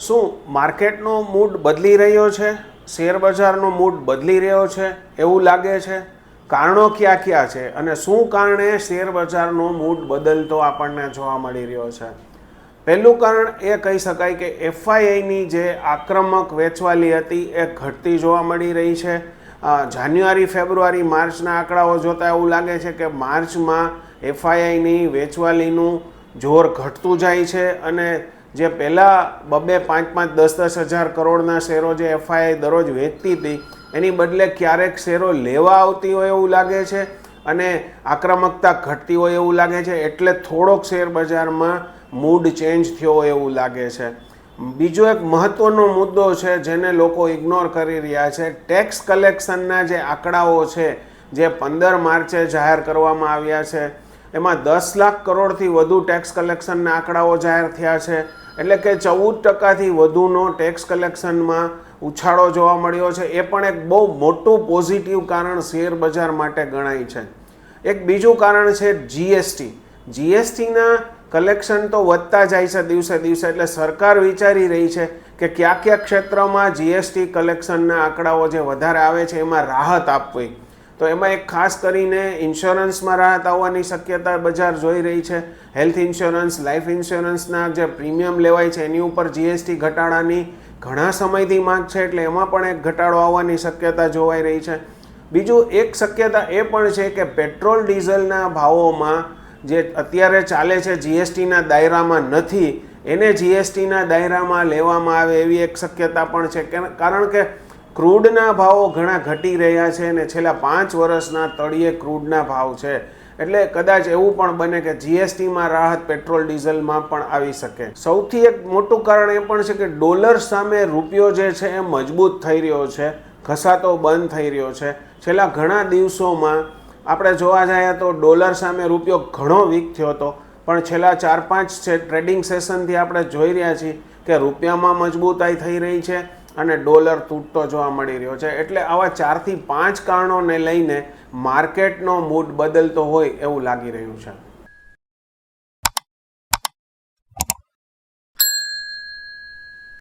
શું માર્કેટનો મૂડ બદલી રહ્યો છે? શેર બજારનો મૂડ બદલી રહ્યો છે? એવું લાગે છે? કારણો ક્યાં ક્યાં છે? અને શું કારણે શેર બજારનો મૂડ બદલતો આપણને જોવા મળી રહ્યો છે? પહેલું કારણ એ કહી શકાય કે એફઆઈઆઈની જે આક્રમક વેચવાલી હતી એ ઘટતી જોવા મળી રહી છે. જાન્યુઆરી, ફેબ્રુઆરી, માર્ચના આંકડાઓ જોતાં એવું લાગે છે કે માર્ચમાં એફઆઈઆઈની વેચવાલીનું જોર ઘટતું જાય છે અને જે પહેલાં બબે પાંચ પાંચ દસ દસ હજાર કરોડના શેરો જે એફઆઈઆઈ દરરોજ વેચતી હતી, એની બદલે ક્યારેક શેરો લેવા આવતી હોય એવું લાગે છે અને આક્રમકતા ઘટતી હોય એવું લાગે છે, એટલે થોડોક શેર બજારમાં મૂડ ચેન્જ થયો હોય એવું લાગે છે. બીજો એક મહત્વનો મુદ્દો છે જેને લોકો ઇગ્નોર કરી રહ્યા છે ટેક્સ કલેક્શનના જે આંકડાઓ છે, જે પંદર માર્ચે જાહેર કરવામાં આવ્યા છે, એમાં દસ લાખ કરોડથી વધુ ટેક્સ કલેક્શનના આંકડાઓ જાહેર થયા છે. એટલે કે ચૌદ ટકાથી વધુનો ટેક્સ કલેક્શનમાં ઉછાળો જોવા મળ્યો છે. એ પણ એક બહુ મોટું પોઝિટિવ કારણ શેર બજાર માટે ગણાય છે. એક બીજું કારણ છે જીએસટી જીએસટીના કલેક્શન તો વધતા જાય છે દિવસે દિવસે, એટલે સરકાર વિચારી રહી છે કે કયા કયા ક્ષેત્રમાં જીએસટી કલેક્શનના આંકડાઓ જે વધારે આવે છે એમાં રાહત આપવી. તો એમાં એક ખાસ કરીને ઇન્સ્યોરન્સમાં રાહત આવવાની શક્યતા બજાર જોઈ રહી છે. હેલ્થ ઇન્સ્યોરન્સ, લાઈફ ઇન્સ્યોરન્સના જે પ્રીમિયમ લેવાય છે, એની ઉપર જીએસટી ઘટાડાની ઘણા સમયથી માંગ છે, એટલે એમાં પણ એક ઘટાડો આવવાની શક્યતા જોવાઈ રહી છે. બીજું એક શક્યતા એ પણ છે કે પેટ્રોલ, ડીઝલના ભાવોમાં જે અત્યારે ચાલે છે જીએસટીના દાયરામાં નથી, એને જીએસટીના દાયરામાં લેવામાં આવે એવી એક શક્યતા પણ છે. કારણ કે ક્રૂડના ભાવો ઘણા ઘટી રહ્યા છે અને છેલ્લા પાંચ વર્ષના તળિયે ક્રૂડના ભાવ છે. એટલે કદાચ એવું પણ બને કે જીએસટીમાં રાહત પેટ્રોલ, ડીઝલમાં પણ આવી શકે. સૌથી એક મોટું કારણ એ પણ છે કે ડોલર સામે રૂપિયો જે છે એ મજબૂત થઈ રહ્યો છે. ઘસાતો બંધ થઈ રહ્યો છે. છેલ્લા ઘણા દિવસોમાં આપણે જોવા જઈએ તો ડોલર સામે રૂપિયો ઘણો વીક થયો હતો. પણ છેલ્લા ચાર પાંચ છે ટ્રેડિંગ સેશનથી આપણે જોઈ રહ્યા છીએ કે રૂપિયામાં મજબૂતાઈ થઈ રહી છે. અને ડોલર તૂટતો જોવા મળી રહ્યો છે. એટલે આવા ચારથી પાંચ કારણોને લઈને માર્કેટનો મૂડ બદલતો હોય એવું લાગી રહ્યું છે.